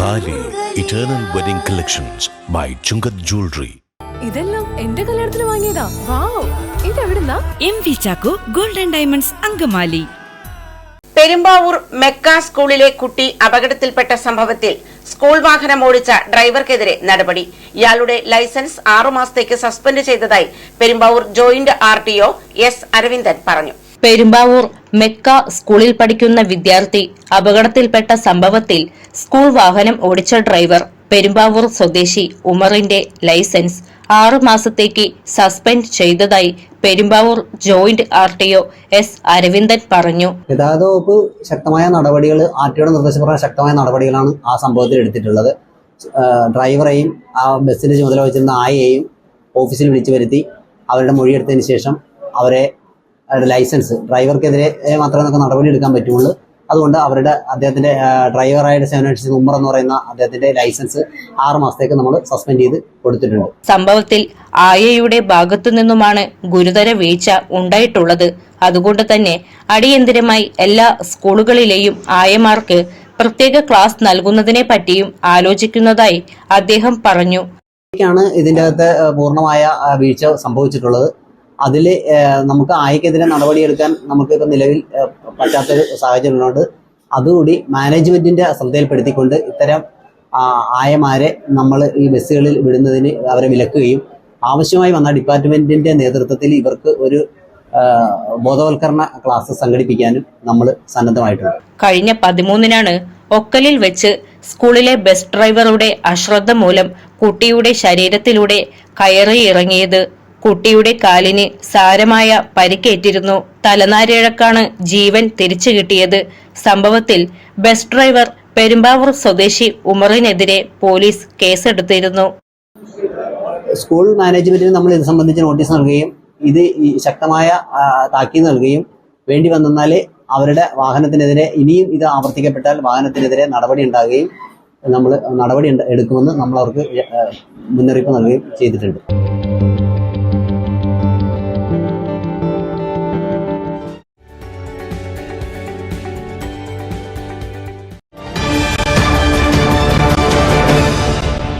Thali eternal wedding collections by Chungath jewellery ഇതെല്ലാം എന്റെ കല്യാണത്തിന് വാങ്ങിയതാ. Wow. ഇതെവിടുന്നാ? M V Chacko golden diamonds Angamaly. Perumbavoor Mecca സ്കൂളിലെ കുട്ടി അപകടത്തിൽപ്പെട്ട സംഭവത്തിൽ സ്കൂൾ വാഹനം ഓടിച്ച ഡ്രൈവർക്കെതിരെ നടപടി. ഇയാളുടെ ലൈസൻസ് ആറുമാസത്തേക്ക് സസ്പെൻഡ് ചെയ്തതായി Perumbavoor joint R T O S Aravindan പറഞ്ഞു. പെരുമ്പാവൂർ മെക്ക സ്കൂളിൽ പഠിക്കുന്ന വിദ്യാർത്ഥി അപകടത്തിൽപ്പെട്ട സംഭവത്തിൽ സ്കൂൾ വാഹനം ഓടിച്ച ഡ്രൈവർ പെരുമ്പാവൂർ സ്വദേശി ഉമറിന്റെ ലൈസൻസ് ആറു മാസത്തേക്ക് സസ്പെൻഡ് ചെയ്തതായി Perumbavoor joint R T O S Aravindan പറഞ്ഞു. ഗതാഗത വകുപ്പ് ശക്തമായ നടപടികൾ ആർ ടി ഒയുടെ നിർദ്ദേശപ്രകാരം ശക്തമായ നടപടികളാണ് ആ സംഭവത്തിൽ എടുത്തിട്ടുള്ളത്. ഡ്രൈവറെയും ആ ബസ്സിന്റെ ചുമതല വച്ചിരുന്ന ആയെയും ഓഫീസിൽ വിളിച്ചു വരുത്തി അവരുടെ മൊഴിയെടുത്തതിന് ശേഷം അവരെ ലൈസൻസ് ഡ്രൈവർക്കെതിരെ മാത്രമേ നമുക്ക് നടപടി എടുക്കാൻ പറ്റുള്ളൂ. അതുകൊണ്ട് അവരുടെ അദ്ദേഹത്തിന്റെ ഡ്രൈവറായിട്ട് സേവനമനുഷ്ഠിച്ച ഉമ്മർ എന്ന് പറയുന്ന അദ്ദേഹത്തിന്റെ ലൈസൻസ് ആറ് മാസത്തേക്ക് നമ്മൾ സസ്പെൻഡ് ചെയ്ത് കൊടുത്തിട്ടുണ്ട്. സംഭവത്തിൽ ആയയുടെ ഭാഗത്തു നിന്നുമാണ് ഗുരുതര വീഴ്ച ഉണ്ടായിട്ടുള്ളത്. അതുകൊണ്ട് തന്നെ അടിയന്തിരമായി എല്ലാ സ്കൂളുകളിലെയും ആയമാർക്ക് പ്രത്യേക ക്ലാസ് നൽകുന്നതിനെ പറ്റിയും ആലോചിക്കുന്നതായി അദ്ദേഹം പറഞ്ഞു. ാണ് ഇതിന്റെ അകത്ത് പൂർണമായ വീഴ്ച സംഭവിച്ചിട്ടുള്ളത്. അതിൽ നമുക്ക് ആയക്കെതിരെ നടപടിയെടുക്കാൻ നമുക്ക് ഇപ്പം നിലവിൽ പറ്റാത്തൊരു സാഹചര്യം ഉള്ളതുകൊണ്ട് അതുകൂടി മാനേജ്മെന്റിന്റെ ശ്രദ്ധയിൽപ്പെടുത്തിക്കൊണ്ട് ഇത്തരം ആയമാരെ നമ്മൾ ഈ ബസ്സുകളിൽ വിടുന്നതിന് അവരെ വിലക്കുകയും ആവശ്യമായി വന്ന ഡിപ്പാർട്ട്മെന്റിന്റെ നേതൃത്വത്തിൽ ഇവർക്ക് ഒരു ബോധവൽക്കരണ ക്ലാസ് സംഘടിപ്പിക്കാനും നമ്മൾ സന്നദ്ധമായിട്ടുണ്ട്. കഴിഞ്ഞ പതിമൂന്നിനാണ് ഒക്കലിൽ വെച്ച് സ്കൂളിലെ ബസ് ഡ്രൈവറുടെ അശ്രദ്ധ മൂലം കുട്ടിയുടെ ശരീരത്തിലൂടെ കയറി ഇറങ്ങിയത്. കുട്ടിയുടെ കാലിന് സാരമായ പരിക്കേറ്റിരുന്നു. തലനാരിഴക്കാണ് ജീവൻ തിരിച്ചു കിട്ടിയത്. സംഭവത്തിൽ ബസ് ഡ്രൈവർ പെരുമ്പാവൂർ സ്വദേശി ഉമറിനെതിരെ പോലീസ് കേസെടുത്തിരുന്നു. സ്കൂൾ മാനേജ്മെന്റിന് നമ്മൾ ഇത് സംബന്ധിച്ച് നോട്ടീസ് നൽകുകയും ഇത് ശക്തമായ താക്കീത് നൽകുകയും വേണ്ടി വന്നാൽ അവരുടെ വാഹനത്തിനെതിരെ ഇനിയും ഇത് ആവർത്തിക്കപ്പെട്ടാൽ വാഹനത്തിനെതിരെ നടപടി ഉണ്ടാകുകയും നമ്മൾ നടപടി എടുക്കുമെന്ന് നമ്മൾ അവർക്ക് മുന്നറിയിപ്പ് നൽകുകയും ചെയ്തിട്ടുണ്ട്.